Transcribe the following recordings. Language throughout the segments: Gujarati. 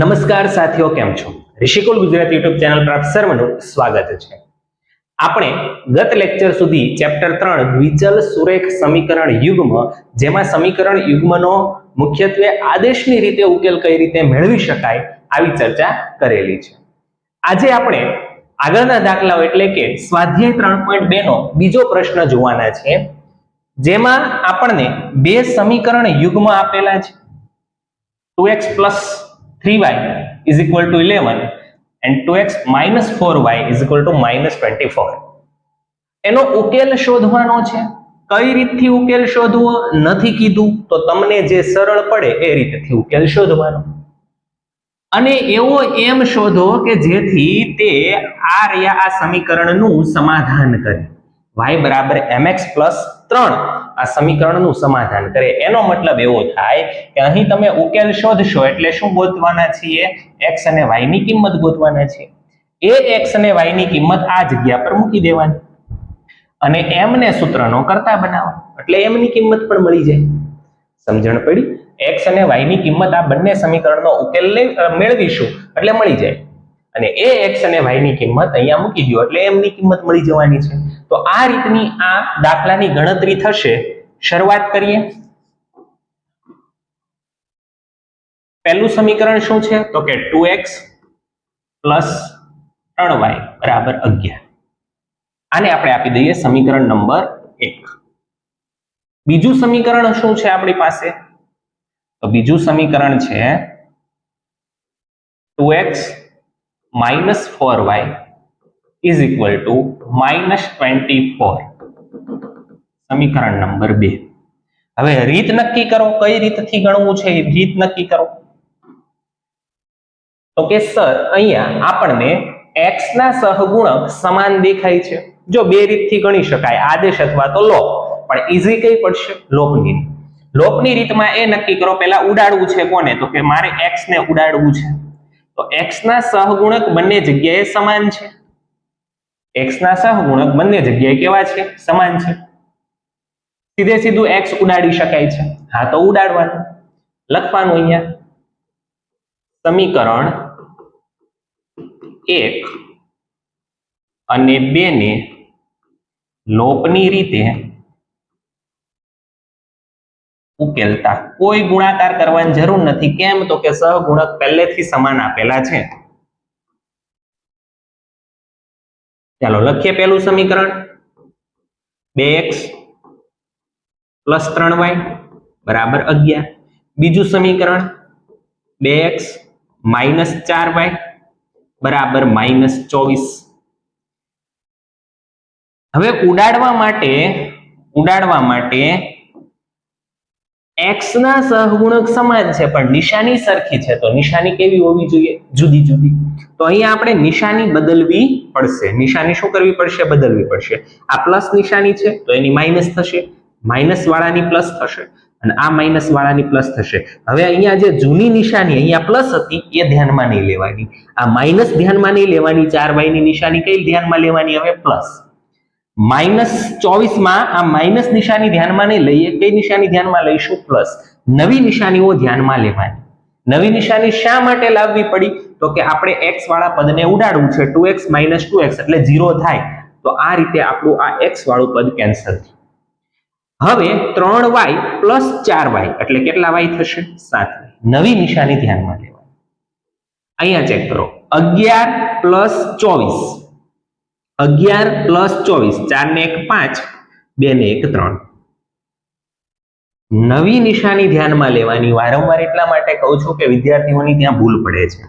નમસ્કાર સાથીઓ, કેમ છો? ઋષિકુલ ગુજરાત યુટ્યુબ ચેનલ પર આપ સર્વનું સ્વાગત છે. આપણે ગત લેક્ચર સુધી ચેપ્ટર ત્રણ, દ્વિચલ સુરેખ સમીકરણ યુગ્મ, જેમાં સમીકરણ યુગ્મનો મુખ્યત્વે આદેશની રીતે ઉકેલ કઈ રીતે મેળવી શકાય, આવી ચર્ચા કરેલી છે. આજે આપણે આગળના દાખલાઓ એટલે કે સ્વાધ્યાય ત્રણ પોઈન્ટ બે નો બીજો પ્રશ્ન જોવાના છે, જેમાં આપણને બે સમીકરણ યુગ્મ આપેલા છે. 2x plus 3y is equal to 11 and 2x minus 4y is equal to minus 24 એનો ઉકેલ શોધવાનો છે. કઈ રીતથી ઉકેલ શોધવો? નથી કીધું. તો તમને જે સરળ પડે એ રીતથી ઉકેલ શોધવાનો. અને એવો એમ શોધો કે જેથી તે આ રહ્યા આ સમીકરણનું સમાધાન કરે. y બરાબર mx પ્લસ ત્રણ. આ સમીકરણનું સમાધાન કરે એનો મતલબ એવો થાય કે અહીં તમે ઉકેલ શોધશો એટલે શું ગોતવાના છીએ? x અને y ની કિંમત ગોતવાના છે. એ x અને y ની કિંમત આ જગ્યા પર મૂકી દેવાની. અને m ને સૂત્રનો કરતા બનાવો. એટલે m ની કિંમત પણ મળી જાય. સમજણ પડી? x અને y ની કિંમત આ બંને સમીકરણનો ઉકેલ મેળવીશું. એટલે મળી જાય. અને એ એક્સ અને y ની કિંમત અહીંયા મૂકી દો એટલે એમની કિંમત મળી જવાની છે. તો આ રીતની આ દાખલાની ગણતરી થશે. શરૂઆત કરીએ. પહેલું સમીકરણ શું છે? તો કે 2x 3y બરાબર 11 આને આપણે આપી દઈએ સમીકરણ નંબર એક. બીજું સમીકરણ શું છે આપણી પાસે? તો બીજું સમીકરણ છે 2x minus 4y is equal to minus 24 સમીકરણ નંબર 2 હવે રીત નક્કી કરો, કઈ રીતથી ગણવું છે રીત નક્કી કરો. તો કે સર, અહીંયા આપણને x ના સહગુણક સમાન દેખાય છે. જો બે રીતથી ગણી શકાય, આદેશ અથવા તો લોપ, પણ ઈઝી કઈ પડશે? લોપની રીત. લોપની રીતમાં એ નક્કી કરો પહેલા ઉડાડવું છે કોને? તો કે મારે x ને ઉડાડવું છે. તો x ના સહગુણક બંને જગ્યાએ સમાન છે. x ના સહગુણક બંને જગ્યાએ કેવા છે? સમાન છે. સીધે સીધું x ઉડાડી શકાય છે. હા, તો ઉડાડવાનું. લખવાનું અહીંયા. સમીકરણ એક અને બે ને લોપની રીતે ઉકેલતા. કોઈ ગુણાકાર કરવાની જરૂર નથી. કેમ? તો કે સહગુણક પહેલેથી સમાન આપેલા છે. ચાલો લખીએ પેલું સમીકરણ. બે એક્સ પ્લસ ત્રણ વાય બરાબર અગિયાર. બીજું સમીકરણ. બે એક્સ માઇનસ ચાર વાય બરાબર માઇનસ ચોવીસ. હવે ઉડાડવા માટે ઉડાડવા માટે x ના સહગુણક સમાન છે, પણ નિશાની સરખી છે. તો નિશાની કેવી હોવી જોઈએ? જુદી જુદી. તો અહીંયા આપણે નિશાની બદલવી પડશે. નિશાની શું કરવી પડશે? બદલવી પડશે. આ પ્લસ નિશાની છે, તો એની માઇનસ થશે. માઇનસ વાળાની પ્લસ થશે અને આ માઇનસ વાળાની પ્લસ થશે. હવે અહીંયા જે જૂની નિશાની અહીંયા પ્લસ હતી, એ ધ્યાનમાં નહીં લેવાની. આ માઇનસ ધ્યાનમાં નહીં લેવાની, ચાર વાયની નિશાની કઈ ધ્યાનમાં લેવાની? હવે પ્લસ. માઇનસ ચોવીસમાં આ માઇનસ નિશાની ધ્યાનમાં નહીં લઈએ, કઈ નિશાની ધ્યાનમાં લઈશું? પ્લસ. નવી નિશાનીઓ ધ્યાનમાં લેવાની. નવી નિશાની શા માટે લાવવી પડી? તો કે આપણે એક્સ વાળા પદને ઉડાડવું છે, two X minus two X એટલે ઝીરો થાય. તો આ રીતે આપણું આ એક્સ વાળું પદ કેન્સલ થયું. હવે ત્રણ વાય પ્લસ ચાર વાય એટલે કેટલા વાય થશે? સાત. નવી નિશાની ધ્યાનમાં લેવાની. અહીંયા ચેક કરો. અગિયાર પ્લસ ચોવીસ. અગિયાર પ્લસ ચોવીસ, ચાર ને એક, પાંચ, બે ને એક, ત્રણ. નવી નિશાની ધ્યાનમાં લેવાની વારંવાર એટલા માટે કહું છું કે વિદ્યાર્થીઓની ત્યાં ભૂલ પડે છે.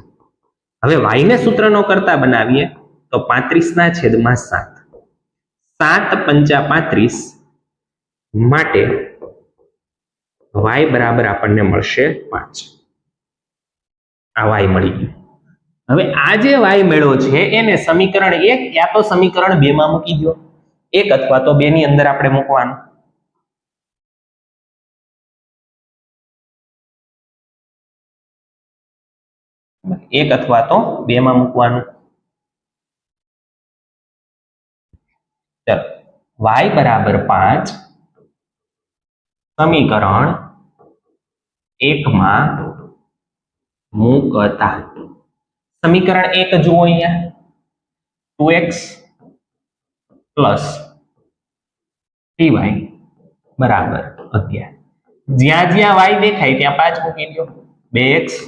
હવે વાયને સૂત્રનો કરતા બનાવીએ તો પાંત્રીસ ના છેદમાં સાત. સાત પંચા પાંત્રીસ માટે વાય બરાબર આપણને મળશે પાંચ. આ વાય મળી ગયું. હવે આ જે વાય મેળવો છે, એને સમીકરણ એક યા તો સમીકરણ બે માં મૂકી દો એક અથવા તો બે ની અંદર આપણે મૂકવાનું. એક અથવા તો બે માં મૂકવાનું. ચલો વાય બરાબર પાંચ. સમીકરણ એકમાં મૂકતા. સમીકરણ એક જુઓ અહીંયા two X plus three Y બરાબર અગિયાર જ્યાં જ્યાં વાય દેખાય ત્યાં પાંચ મૂકી દો બે એક્સ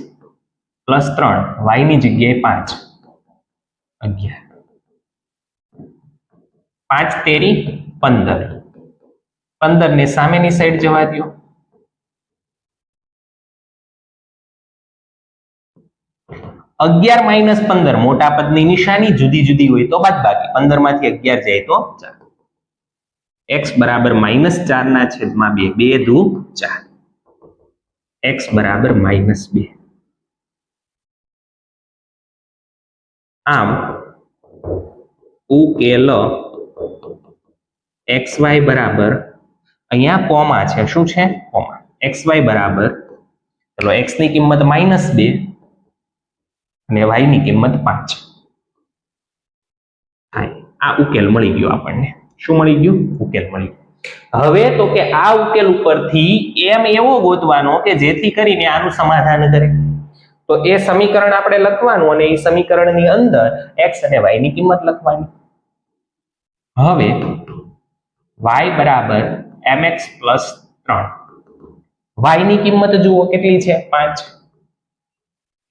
પ્લસ ત્રણ વાયની જગ્યાએ પાંચ. અગિયાર પાંચ તેરી પંદર. પંદર ને સામેની સાઈડ જવા દો અગિયાર માઇનસ પંદર, મોટા પદની નિશાની જુદી જુદી હોય તો બાદ બાકી પંદરમાંથી અગિયાર જાય તો ચાર. એક્સ બરાબર માઇનસ ચાર ના છેદમાં બે બે દુ ચાર. એક્સ બરાબર માઇનસ બે. આમ, ઉકેલ એક્સ વાય બરાબર, અહીંયા કોમા છે. શું છે? કોમા. એક્સ વાય બરાબર, ચલો એક્સની કિંમત માઇનસ બે. અને વાયની કિંમત પાંચ. આ ઉકેલ મળી ગયો આપણને. શું મળી ગયું? ઉકેલ મળી હવે તો કે આ ઉકેલ ઉપરથી એમ એવો ગોતવાનો કે જેથી કરીને આનું સમાધાન કરે. તો એ સમીકરણ આપણે લખવાનું અને એ સમીકરણની અંદર એક્સ અને વાયની કિંમત લખવાની. હવે વાય બરાબર mx પ્લસ ત્રણ. વાયની કિંમત જુઓ કેટલી છે? પાંચ.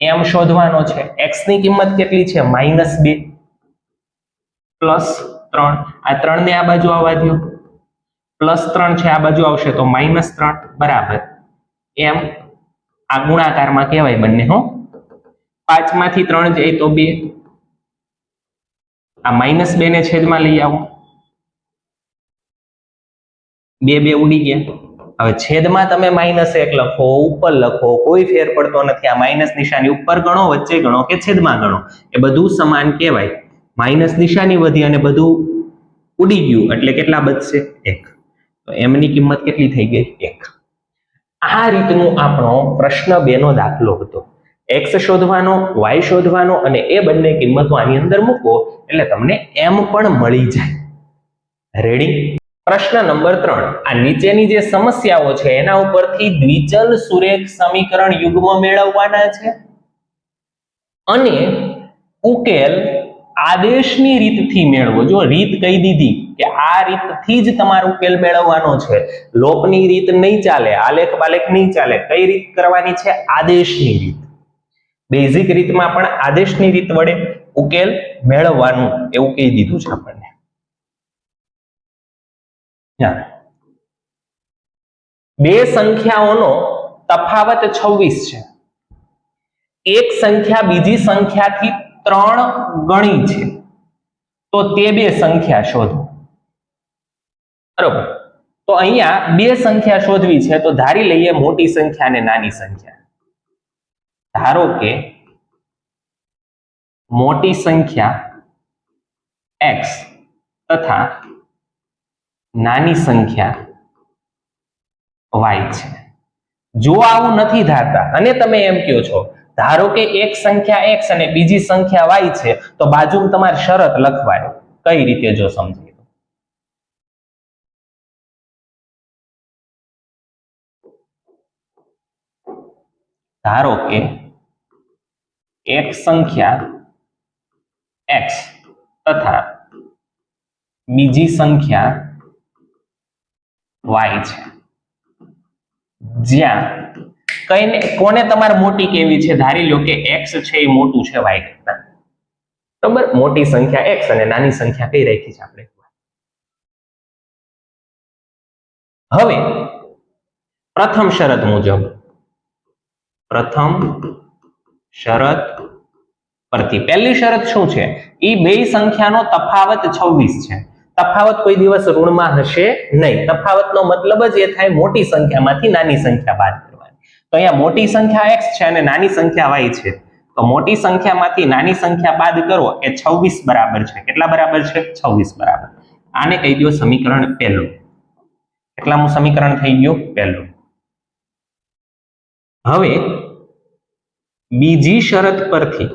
એમ શોધવાનો છે. એક્સની કિંમત કેટલી છે? માઇનસ બે. પ્લસ ત્રણ. આ ત્રણ ને આ બાજુ આવવા દો પ્લસ ત્રણ છે, આ બાજુ આવશે. તો માઇનસ ત્રણ, બરાબર. એમ આ ગુણાકારમાં કહેવાય બંને, હો. પાંચમાંથી ત્રણ જાય તો બે. આ માઇનસ બે ને છેદમાં લઈ આવો. બે બે ઉડી ગયા. હવે છેદમાં તમે માઇનસ એક લખો, ઉપર લખો, કોઈ ફેર પડતો નથી. આ માઇનસ નિશાની ઉપર ગણો, વચ્ચે ગણો કે છેદમાં ગણો? એ બધું સમાન કહેવાય. માઇનસ નિશાની વધી અને બધું ઉડી ગયું. એટલે કેટલા બચશે? એક. તો એમની કિંમત કેટલી થઈ ગઈ? એક. આ રીતનું આપણો પ્રશ્ન બેનો દાખલો હતો. એક્સ શોધવાનો વાય શોધવાનો અને એ બંને કિંમતો આની અંદર મૂકો, એટલે તમને એમ પણ મળી જાય. રેડી પ્રશ્ન નંબર ત્રણ. આ નીચેની જે સમસ્યાઓ છે, એના ઉપરથી દ્વિચલ સુરેખ સમીકરણ યુગ્મ મેળવવાના છે. અને ઉકેલ આદેશની રીતથી મેળવો. જો રીત કહી દીધી કે આ રીતથી જ તમારો ઉકેલ મેળવવાનો છે, લોપની રીત નહીં ચાલે આલેખ બાલેખ નહીં ચાલે, કઈ રીત કરવાની છે? આદેશની રીત. બેઝિક રીતમાં પણ આદેશની રીત વડે ઉકેલ મેળવવાનું એવું કહી દીધું છે આપણને. બે સંખ્યાઓનો તફાવત 26 છે. એક સંખ્યા બીજી સંખ્યાથી ત્રણ ગણી છે. તો તે બે સંખ્યા શોધો. બરોબર. તો અહીંયા બે સંખ્યા શોધવી છે, તો ધારી લઈએ મોટી સંખ્યા અને નાની સંખ્યા. ધારો કે મોટી સંખ્યા x તથા નાની સંખ્યા y છે. જો આવું નથી ધારતા, અને તમે એમ કહો છો, ધારો કે એક સંખ્યા x અને બીજી સંખ્યા y છે, તો બાજુમાં તમારે શરત લખવાય. કઈ રીતે જો સમજી ધારો કે એક સંખ્યા x તથા બીજી સંખ્યા y છે. જ્યાં કઈને, કોને તમારે મોટી કેવી છે? ધારી લો કે એક્સ છે એ મોટું છે વાય કરતા. બરાબર મોટી સંખ્યા એક્સ અને નાની સંખ્યા કઈ રાખી છે આપણે? હવે, પ્રથમ શરત મુજબ, પ્રથમ શરત પરથી. પહેલી શરત શું છે? એ બે સંખ્યાનો તફાવત 26 છે. તફાવત કોઈ દિવસ ઋણમાં હશે નહીં. તફાવતનો મતલબ જ એ થાય મોટી સંખ્યામાંથી નાની સંખ્યા બાદ કરવાની. તો અહીંયા મોટી સંખ્યા x છે અને નાની સંખ્યા y છે. તો મોટી સંખ્યામાંથી નાની સંખ્યા બાદ કરો એ 26 બરાબર છે. કેટલા બરાબર છે? 26 બરાબર. આને કહી દો સમીકરણ પહેલું. કેટલામું સમીકરણ થઈ ગયું? પહેલું. હવે બીજી શરત પરથી,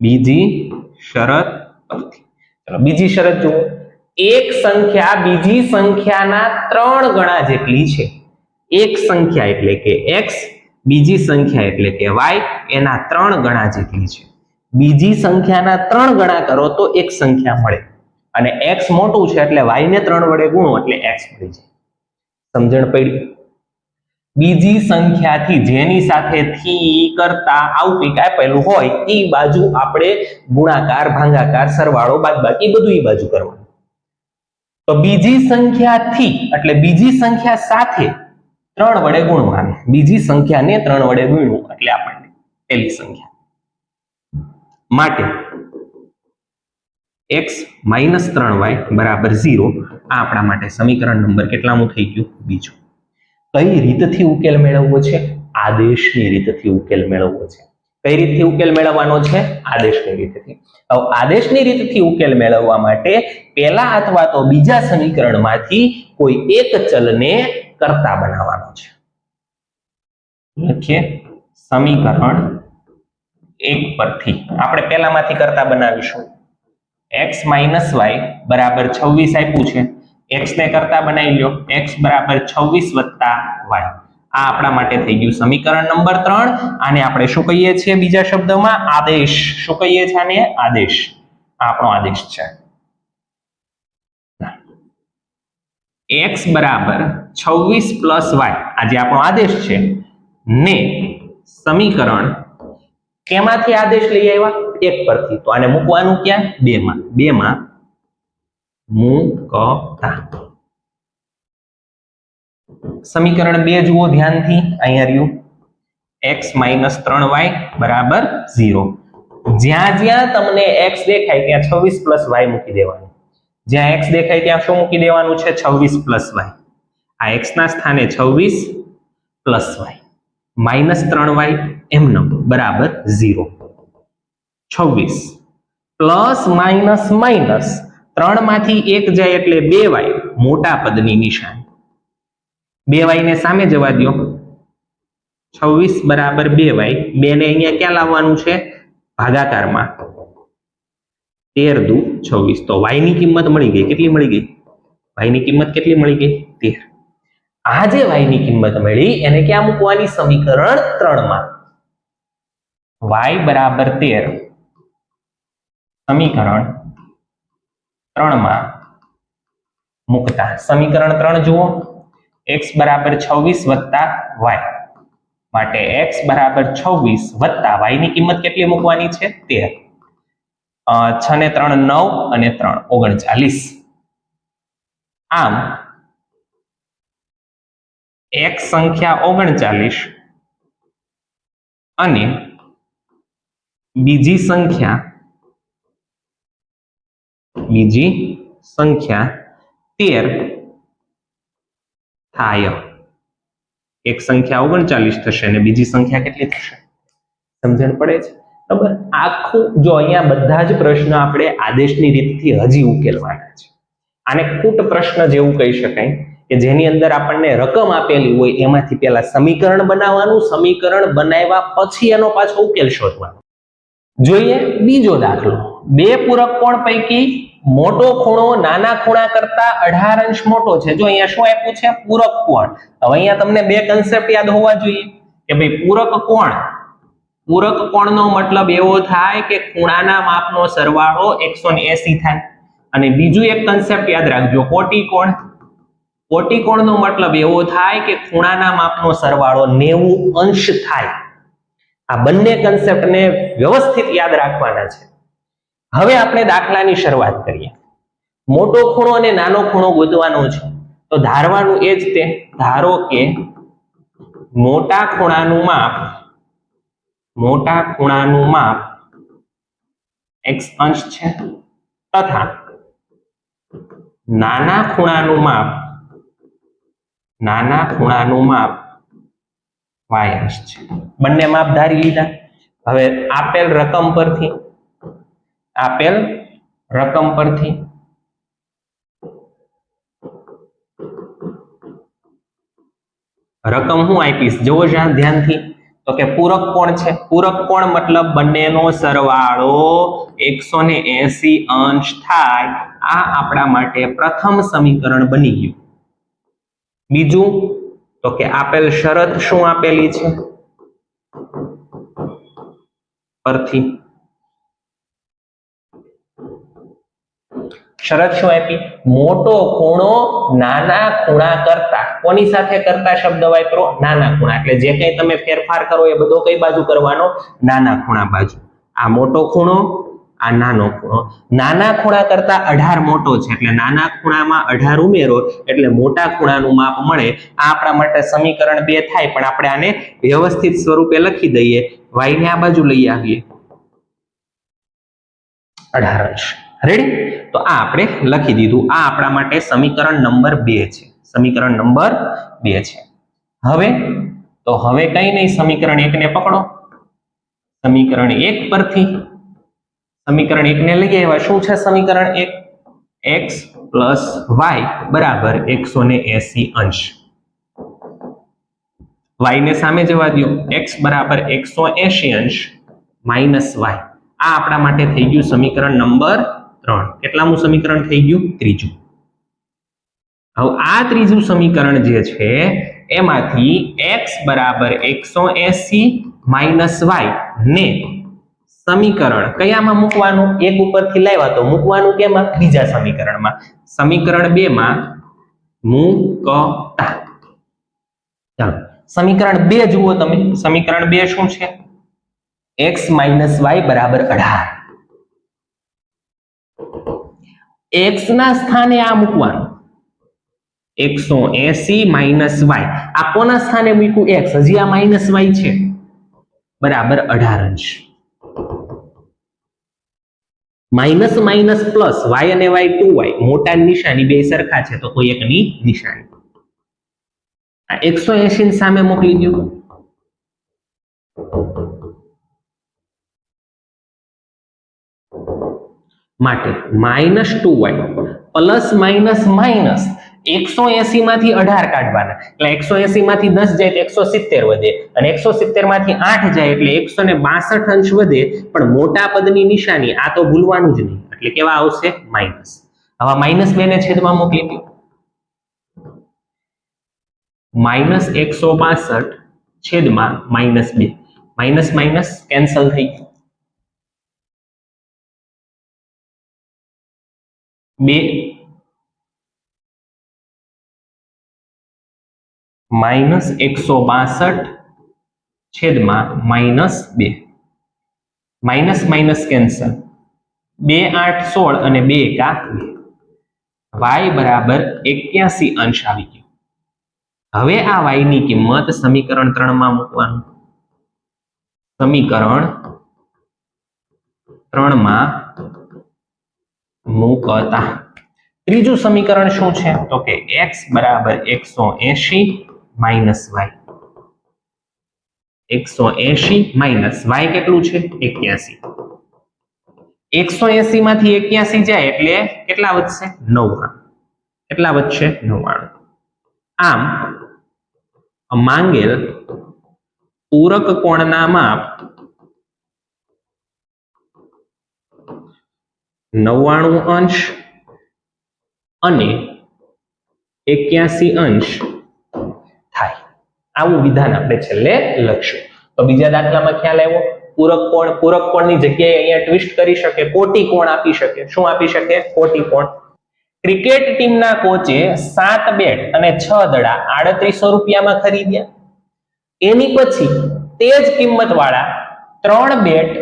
બીજી શરત પરથી. ચલો બીજી શરત જુઓ, એક સંખ્યા બીજી સંખ્યાના ત્રણ ગણા જેટલી છે. એક સંખ્યા એટલે કે x, બીજી સંખ્યા એટલે કે y, એના ત્રણ ગણા જેટલી છે. બીજી સંખ્યાના ત્રણ ગણા કરો તો એક સંખ્યા મળે. અને x મોટું છે એટલે y ને ત્રણ વડે ગુણો એટલે x મળી જાય. સમજણ પડી? બીજી સંખ્યાથી જેની સાથે થી કરતા આવું કંઈક આપેલું હોય, એ બાજુ આપણે ગુણાકાર, ભાગાકાર, સરવાળો, બાદબાકી બધું એ બાજુ કરવાનું. તો બીજી સંખ્યાથી, એટલે બીજી સંખ્યા સાથે ત્રણ વડે ગુણવાનું. બીજી સંખ્યાને ત્રણ વડે ગુણવું એટલે આપણને પહેલી સંખ્યા. માટે x માઇનસ ત્રણ વાય બરાબર ઝીરો, આ આપણા માટે સમીકરણ નંબર કેટલામું થઈ ગયું? બીજું. કઈ રીતથી ઉકેલ મેળવવો છે? આદેશની રીતથી ઉકેલ મેળવવો છે. કઈ રીતથી ઉકેલ મેળવવાનો છે? આદેશની રીતથી. હવે આદેશની રીતથી ઉકેલ મેળવવા માટે પહેલા અથવા તો બીજા સમીકરણમાંથી કોઈ એક ચલને કરતા બનાવવાનો છે. લખીએ. સમીકરણ એક પરથી. આપણે પહેલામાંથી કરતા બનાવીશું. x માઇનસ વાય બરાબર છવ્વીસ આપ્યું છે. X ને કરતા બનાવી લ્યો. X બરાબર છવ્વીસ વત્તા y. આ આપણા માટે થઈ ગયું સમીકરણ નંબર ત્રણ. આને આપણે શું કહીએ છીએ બીજા શબ્દમાં? આદેશ. શું કહીએ છીએ આને? આદેશ. આપણો આદેશ છે. X બરાબર છવ્વીસ પ્લસ વાય આ જે આપણો આદેશ છે. ને સમીકરણ કેમાંથી આદેશ લઈ આવ્યા? એક પરથી. તો આને મૂકવાનું ક્યાં? બેમાં. માં બે માં મૂકતા સમીકરણ બે જુઓ ધ્યાનથી, અહીંયા રહ્યું. એક્સ માઇનસ ત્રણ વાય બરાબર ઝીરો જ્યાં જ્યાં તમને એક્સ દેખાય, ત્યાં છવ્વીસ પ્લસ વાય મૂકી દેવાનું. જ્યાં એક્સ દેખાય, ત્યાં શું મૂકી દેવાનું છે? છવ્વીસ પ્લસ વાય આ એક્સના સ્થાને છવ્વીસ પ્લસ વાય માઇનસ ત્રણ વાય એમનો બરાબર ઝીરો છવ્વીસ. પ્લસ માઇનસ માઇનસ ત્રણમાંથી એક જાય એટલે બે વાય, મોટા પદની નિશાની. બે વાય ને સામે જવા દો છવ્વીસ બરાબર બે વાય બે ને અહીંયા ક્યાં લાવવાનું છે? ભાગાકારમાં. તેર દુ છવ્વીસ. તો વાયની કિંમત મળી ગઈ. કેટલી મળી ગઈ? વાયની કિંમત કેટલી મળી ગઈ? તેર. આ જે વાયની કિંમત મળી, એને ક્યાં મૂકવાની? સમીકરણ ત્રણમાં વાય બરાબર તેર. સમીકરણ ત્રણમાં મુકતા. સમીકરણ ત્રણ જુઓ. એક્સ બરાબર છવ્વીસ વત્તા વાય માટે એક્સ બરાબર છવ્વીસ વત્તા y ની કિંમત કેટલી મૂકવાની છે? તેર. છ ને ત્રણ નવ અને ત્રણ ઓગણચાલીસ. આમ એક સંખ્યા ઓગણચાલીસ અને બીજી સંખ્યા બીજી સંખ્યા તેર થાય. એક સંખ્યા ઓગણચાલીસ થશે અને બીજી સંખ્યા કેટલી થશે? સમજણ પડે છે? બરાબર? આખું, જો અહીંયા બધા જ પ્રશ્ન આપણે આદેશની રીતથી હજી ઉકેલવાના છે. આને કૂટ પ્રશ્ન જેવું કહી શકાય કે જેની અંદર આપણને રકમ આપેલી હોય એમાંથી પહેલા સમીકરણ બનાવવાનું, સમીકરણ બનાવ્યા પછી એનો પાછો ઉકેલ શોધવાનો. જોઈએ બીજો દાખલો. બે પૂરક કોણ પૈકી? મોટો ખૂણો નાના ખૂણા કરતા અઢાર અંશ મોટો છે. જો અહીંયા શું આપ્યું છે? પૂરક કોણ? હવે અહીંયા તમને બે કન્સેપ્ટ યાદ હોવા જોઈએ. કે ભાઈ પૂરક કોણ? પૂરક કોણનો મતલબ એવો થાય કે ખૂણાના માપનો સરવાળો એકસો થાય. અને બીજું એક કન્સેપ્ટ યાદ રાખજો. કોટી કોણ? કોટી કોણનો મતલબ એવો થાય કે ખૂણાના માપનો સરવાળો નેવું અંશ થાય. આ બંને કન્સેપ્ટને વ્યવસ્થિત યાદ રાખવાના છે. હવે આપણે દાખલાની શરૂઆત કરીએ. મોટો ખૂણો અને નાનો ખૂણો ગોતવાનો છે. તો ધારવાનું એ જ તે, ધારો કે મોટા ખૂણાનું માપ, મોટા ખૂણાનું માપ એક્સ અંશ છે તથા નાના ખૂણાનું માપ, નાના ખૂણાનું માપ અંશ છે. બંને માપ ધારી લીધા. હવે આપેલ રકમ પરથી, આપેલ રકમ પરથી રકમ હું આપીશ? જુઓ જ્યાં ધ્યાનથી. તો કે પૂરક કોણ છે? પૂરક કોણ મતલબ બંનેનો સરવાળો એકસો ને એસી અંશ થાય. આ આપણા માટે પ્રથમ સમીકરણ બની ગયું. બીજું? તો કે આપેલ શરત શું આપેલી છે? પરથી. શરત શું આપી? મોટો ખૂણો નાના ખૂણા કરતા. કોની સાથે કરતા શબ્દ વાપરો? નાના ખૂણા. એટલે જે કંઈ તમે ફેરફાર કરો એ બધો કઈ બાજુ કરવાનો? નાના ખૂણા બાજુ. આ મોટો ખૂણો આ નાનો ખૂણો. નાના ખૂણા કરતા અઢાર મોટો છે. એટલે નાના ખૂણામાં અઢાર ઉમેરો, એટલે મોટા ખૂણાનું માપ મળે. આ આપણા માટે સમીકરણ બે થાય, પણ આપણે આને વ્યવસ્થિત સ્વરૂપે લખી દઈએ. વાય ને આ બાજુ લઈ આવીએ. અઢાર અંશ. રેડી તો આ આપણે લખી દીધું. આ આપણા માટે સમીકરણ નંબર બે છે. સમીકરણ નંબર બે છે. હવે? તો હવે કઈ નહીં, સમીકરણ એક ને પકડો. સમીકરણ એક પરથી સમીકરણ એક ને લઈ આવ્યા. શું છે સમીકરણ એક? એક્સ પ્લસ વાય બરાબર એકસો ને એસી અંશ. વાય ને સામે જવા દો એક્સ બરાબર એકસો એસી અંશ માઇનસ વાય આ આપણા માટે થઈ ગયું સમીકરણ નંબર ત્રણ. કેટલામું સમીકરણ થઈ ગયું? ત્રીજું. હવે આ ત્રીજું સમીકરણ જે છે, એમાંથી એક્સ બરાબર એકસો એસી માઇનસ વાય ને સમીકરણ કયામાં મૂકવાનું? એક ઉપરથી લાવ્યા તો મૂકવાનું કેમાં? બીજા સમીકરણમાં. સમીકરણ બે માં મૂકતા. ચાલો. સમીકરણ બે જુઓ તમે. સમીકરણ બે શું છે? એક્સ માઇનસ વાય બરાબર અઢાર. એક્સ ના સ્થાને આ મૂકવાનું. એકસો એસી માઇનસ વાય આ કોના સ્થાને મૂક્યું? એક્સ હજી આ માઇનસ વાય છે. બરાબર અઢાર અંશ. માઇનસ માઇનસ પ્લસ વાય અને વાય ટુ વાય. મોટા નિશાની બે સરખા છે, તો કોઈ એકની નિશાની. આ એકસો એસી સામે મોકલી દો માટે minus two Y plus minus minus એકસો એસી માંથી અઢાર કાઢવાના. એટલે એકસો એસી માંથી દસ જાય તો એકસો સિત્તેર વધે અને એકસો સિત્તેરમાંથી આઠ જાય એટલે એકસો ને બાસઠ અંશ વધે. પણ મોટા પદની નિશાની આ તો ભૂલવાનું જ નહીં. એટલે કેવા આવશે? માઇનસ હવે માઇનસ બે ને છેદમાં મોકલી દો. માઇનસ એકસો બાસઠ છેદમાં માઇનસ બે. માઇનસ માઇનસ કેન્સલ થઈ ગયું. બે માઇનસ એકસો બાસઠ છેદમાં માઇનસ બે. Minus minus cancel. બે આઠ સોળ અને બે એકાક બે. વાય બરાબર એક્યાસી અંશ આવી ગયો. હવે આ વાયની કિંમત સમીકરણ ત્રણમાં મૂકવાનું. સમીકરણ ત્રણમાં મૂકતા. ત્રીજું સમીકરણ શું છે? તો કે એક્સ બરાબર એકસો એસી માઇનસ વાય એકસો એસી માઇનસ વાય કેટલું છે? એક્યાસી. એકસો એસી માંથી એક્યાસી જાય એટલે કેટલા વધશે? નવ્વાણું. કેટલા વધશે? નવ્વાણું. આમ, માંગેલ પૂરક કોણના માપ નવ્વાણું અંશ અને એક્યાસી અંશ થાય આવું વિધાન આપણે છેલ્લે લખશું. તો બીજા દાખલામાં ખ્યાલ આવ્યો, પૂરક કોણ, પૂરક કોણની જગ્યાએ અહીંયા ટ્વિસ્ટ કરી શકે, કોટી કોણ આપી શકે, શું આપી શકે? કોટી કોણ. ક્રિકેટ ટીમના કોચે સાત બેટ અને છ દડા આડત્રીસો રૂપિયામાં ખરીદ્યા. એની પછી તે જ કિંમત વાળા ત્રણ બેટ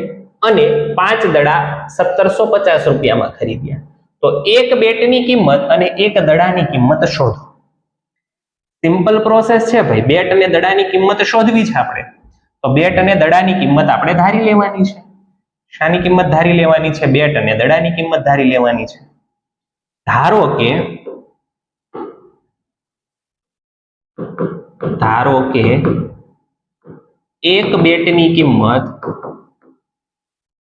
અને પાંચ દડા સત્તરસો પચાસ રૂપિયામાં ખરીદ્યા. તો એક બેટની કિંમત અને એક દડાની કિંમત શોધો. સિમ્પલ પ્રોસેસ છે ભાઈ. બેટ અને દડાની કિંમત શોધવી છે આપણે. તો બેટ અને દડાની કિંમત આપણે ધારી લેવાની છે. શાની કિંમત ધારી લેવાની છે? બેટ અને દડાની કિંમત ધારી લેવાની છે. ધારો કે ધારો કે એક બેટની કિંમત,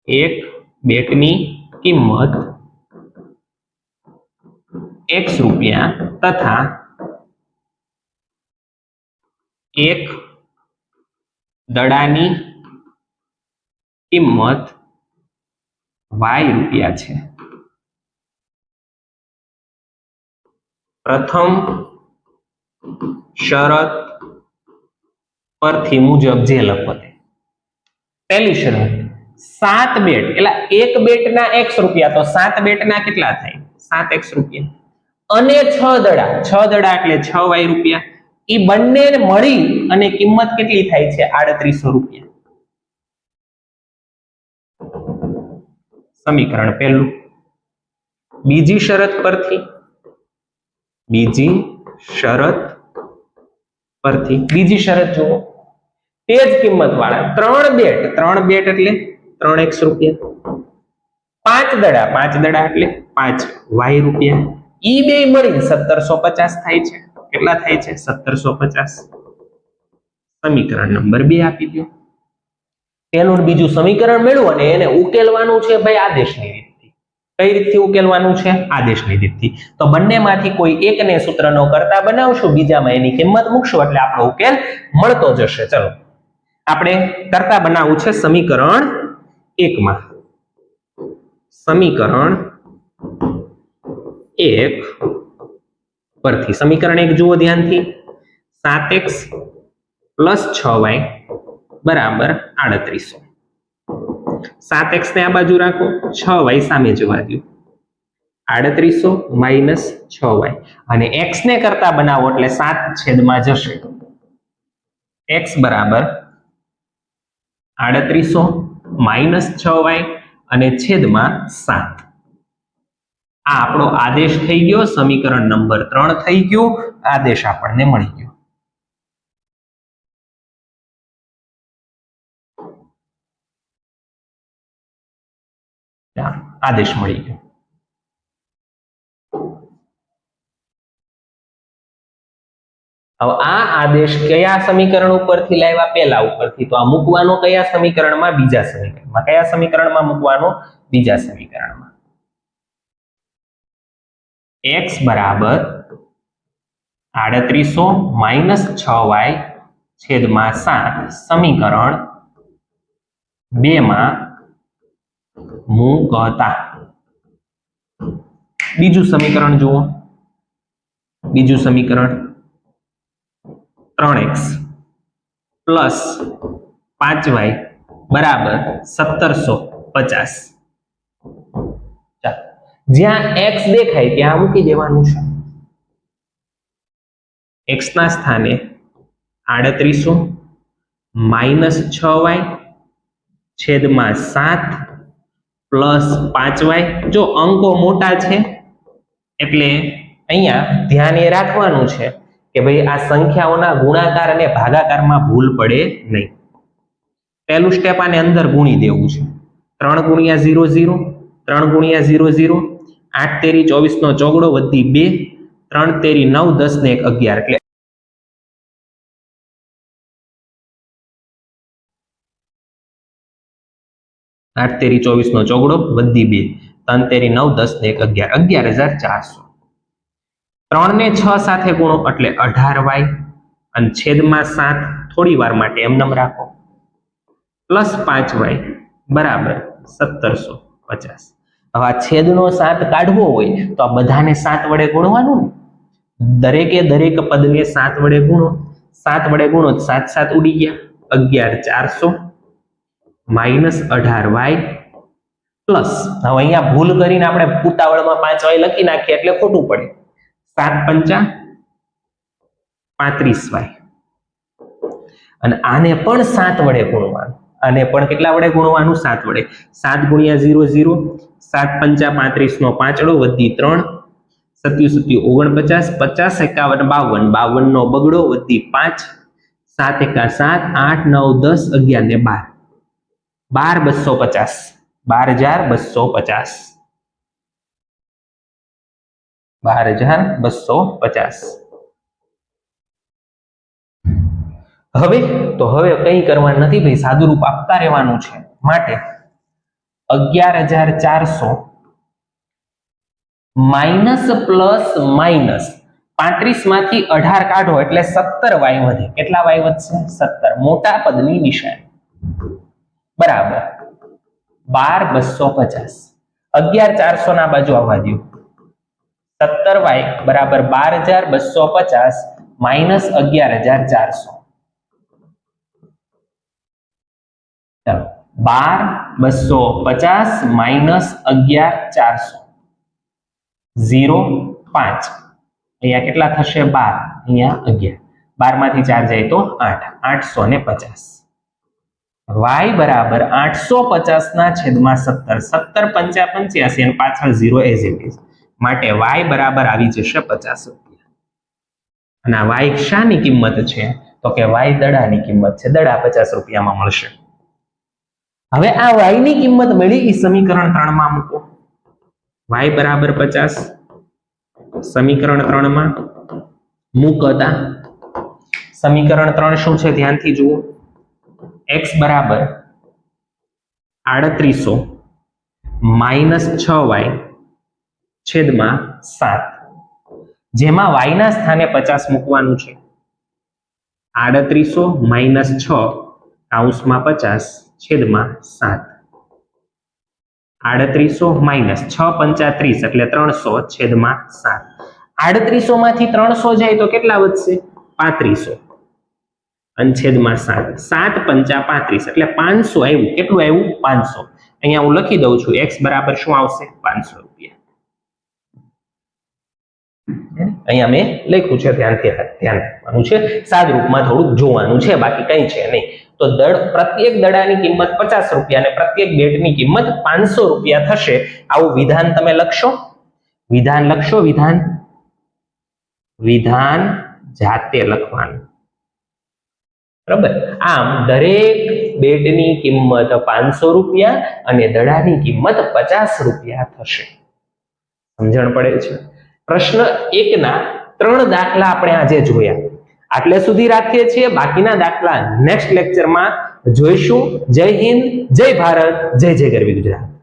એક બેટની કિંમત એકસો રૂપિયા તથા એક દડાની કિંમત વાય રૂપિયા છે. પ્રથમ શરત પરથી મુજબ જે લખો તે પહેલી શરત, સાત બેટ, એટલે એક બેટના એક્સ રૂપિયા, તો સાત બેટના કેટલા થાય? સાત એક્સ રૂપિયા. અને છ દડા છ દડા એટલે છ વાય રૂપિયા. એ બંને મળી અને કિંમત કેટલી થાય છે? આડત્રીસો રૂપિયા. સમીકરણ પહેલું. બીજી શરત પરથી. બીજી શરત પરથી. બીજી શરત જુઓ. તે જ કિંમત વાળા ત્રણ બેટ. ત્રણ બેટ એટલે ત્રણ એક્સ રૂપિયા. પાંચ દડા. પાંચ દડા એટલે પાંચ વાય રૂપિયા. ઈ બે મળી સત્તરસો પચાસ થાય છે. કેટલા થાય છે? સત્તરસો પચાસ. સમીકરણ નંબર બે આપી દો. તેનું બીજું સમીકરણ મેળવો અને એને ઉકેલવાનું છે ભાઈ આદેશની રીતથી. કઈ રીતથી ઉકેલવાનું છે? આદેશની રીતથી. તો બંનેમાંથી કોઈ એકને સૂત્રનો કરતા બનાવશું, બીજામાં એની કિંમત મૂકશું, એટલે આપણો ઉકેલ મળતો જશે. ચલો. આપણે કરતા બનાવવું છે સમીકરણ એકમાં. સમીકરણ એક. પરથી સમીકરણ એક જુઓ ધ્યાનથી. સાત એક્સ પ્લસ છ વાય બરાબર આડત્રીસો. સાત એક્સ ને આ બાજુ રાખો. છ વાય સામે જવા દો આડત્રીસો માઇનસ છ વાય. અને એક્સ ને કરતા બનાવો એટલે સાત છેદમાં જશે. એક્સ બરાબર આડત્રીસો માઇનસ છ વાય અને છેદમાં સાત. આ આપણો આદેશ થઈ ગયો, સમીકરણ નંબર ત્રણ થઈ ગયો, આદેશ આપણને મળી ગયો. આદેશ મળી ગયો. હવે આ આદેશ કયા સમીકરણ ઉપરથી લાવ્યા? પહેલા ઉપરથી. તો આ મૂકવાનો કયા સમીકરણમાં? બીજા સમીકરણમાં. કયા સમીકરણમાં મૂકવાનો? બીજા સમીકરણમાં. X બરાબર આડત્રીસો માઇનસ છ વાય છેદમાં સાત સમીકરણ બે માં મૂકતા બીજું સમીકરણ જુઓ બીજું સમીકરણ ત્રણ એક્સ પ્લસ પાંચ વાય બરાબર સત્તરસો પચાસ ચાલો જ્યાં એક્સ દેખાય ત્યાં મૂકી દેવાનું છે. X ના સ્થાને આડત્રીસો માઇનસ છ વાય, છેદમાં સાત, પ્લસ પાંચ વાય. જો અંકો મોટા છે, એટલે અહીંયા ધ્યાન એ રાખવાનું છે કે ભાઈ આ સંખ્યાઓના ગુણાકાર અને ભાગાકારમાં ભૂલ પડે નહીં. પહેલું સ્ટેપ આને અંદર ગુણી દેવું છે. ત્રણ ગુણ્યા ઝીરો ઝીરો, ત્રણ ગુણ્યા ઝીરો ઝીરો આઠ તેરી ચોવીસ નો ચોગડો, વધી બે, ત્રણ તેરી, નવ દસ ને એક અગિયાર. એટલે આઠ તેરી ચોવીસ નો ચોગડો, વધી બે, ત્રણ તેરી, નવ દસ ને એક અગિયાર. અગિયાર હજાર ચારસો. ત્રણ ને છ સાથે ગુણો એટલે અઢાર વાય, અને છેદમાં સાત થોડી વાર માટે એમનેમ રાખો. પ્લસ પાંચ વાય, બરાબર, સત્તરસો પચાસ. હવે છેદનો સાત કાઢવો હોય તો આ બધાને સાત વડે ગુણવાનું દરેકે દરેક પદને સાત વડે ગુણો. સાત વડે ગુણો સાત સાત ઉડી ગયા. અગિયાર ચારસો. માઇનસ અઢાર વાય પ્લસ. હવે અહીંયા ભૂલ કરીને આપણે ઉતાવળમાં પાંચ વાય લખી નાખીએ એટલે ખોટું પડે. સાત પંચા પાંત્રીસ વાય. અને આને પણ સાત વડે ગુણવાનું. આને પણ કેટલા વડે ગુણવાનું? સાત વડે. સાત ગુણ્યા ઝીરો ઝીરો, સાત પંચા પાંત્રીસ નો પાંચડો, વધી ત્રણ. સત્યુ સત્યુ ઓગણપચાસ, પચાસ એકાવન, બાવન. બાવન નો બગડો, વધી પાંચ. સાત એકા સાત, આઠ, નવ, દસ, અગિયાર ને બાર. બાર બસો પચાસ. બાર હજાર બસો પચાસ. બાર હજાર બસો પચાસ. હવે તો હવે કંઈ કરવાનું નથી ભાઈ, સાદુરૂપ આપતા રહેવાનું છે માટે અગિયાર હજાર ચારસો માઇનસ પ્લસ માઇનસ પાંત્રીસમાંથી અઢાર કાઢો એટલે સત્તર વાય વધે. કેટલા વાય વધશે? સત્તર. મોટા પદની નિશાની. બરાબર. બાર બસો પચાસ. અગિયાર ચારસો ના બાજુ આવવા દો સત્તર વાય બરાબર બાર હજાર બસો પચાસ માઇનસ અગિયાર હજાર ચારસો ચાલો બાર બસો પચાસ માઇનસ અગિયાર ચારસો. ઝીરો પાંચ. અહીંયા કેટલા થશે? બાર. અહીંયા અગિયાર. બારમાંથી ચાર જાય તો આઠ. આઠસો ને પચાસ. વાય બરાબર આઠસો પચાસ ના છેદમાં સત્તર. સત્તર પંચા પંચ્યાસી અને પાછળ ઝીરો એઝ ઇટ માટે વાય બરાબર આવી જશે પચાસ રૂપિયા. અને વાય શાની કિંમત છે? તો કે વાય દડાની કિંમત છે. દડા પચાસ રૂપિયામાં મળશે. હવે આ વાયની કિંમત મળી એ સમીકરણ ત્રણમાં મૂકો. વાય બરાબર પચાસ. સમીકરણ ત્રણમાં મૂકતા. સમીકરણ ત્રણ શું છે? ધ્યાનથી જુઓ. એક્સ બરાબર આડત્રીસો માઇનસ છ વાય છેદમાં સાત. જેમાં વાયના સ્થાને પચાસ મૂકવાનું છે. આડત્રીસો માઇનસ છ, કાઉસમાં પચાસ. છેદમાં સાત. આડત્રીસો માઇનસ છ પંચાત્રીસ એટલે ત્રણસો છેદમાં સાત. આડત્રીસો માંથી ત્રણસો જાય તો કેટલા વધશે? પાંત્રીસો. અનછેદમાં સાત. સાત પંચા પાંત્રીસ એટલે પાંચસો આવ્યું. કેટલું આવ્યું? પાંચસો. અહીંયા હું લખી દઉં છું. એક્સ બરાબર શું આવશે? પાંચસો રૂપિયા. અહીંયા મેં લખ્યું છે. ધ્યાનથી ધ્યાન રાખવાનું છે. સાદ રૂપમાં થોડુંક જોવાનું છે. બાકી કંઈ છે નહીં. તો દળ પ્રત્યેક દડાની કિંમત પચાસ રૂપિયા અને પ્રત્યેક બેટની કિંમત પાંચસો રૂપિયા થશે. આવું વિધાન તમે લખશો? વિધાન લખશો? વિધાન? વિધાન જાતે લખવાનું. બરાબર? આમ દરેક બેટની કિંમત પાંચસો રૂપિયા અને દડાની કિંમત પચાસ રૂપિયા થશે. સમજણ પડે છે? પ્રશ્ન એકના ત્રણ દાખલા આપણે આજે જોયા. આટલે સુધી રાખીએ છીએ. બાકીના દાખલા નેક્સ્ટ લેક્ચરમાં જોઈશું. જય હિન્દ, જય ભારત, જય જય ગરવી ગુજરાત.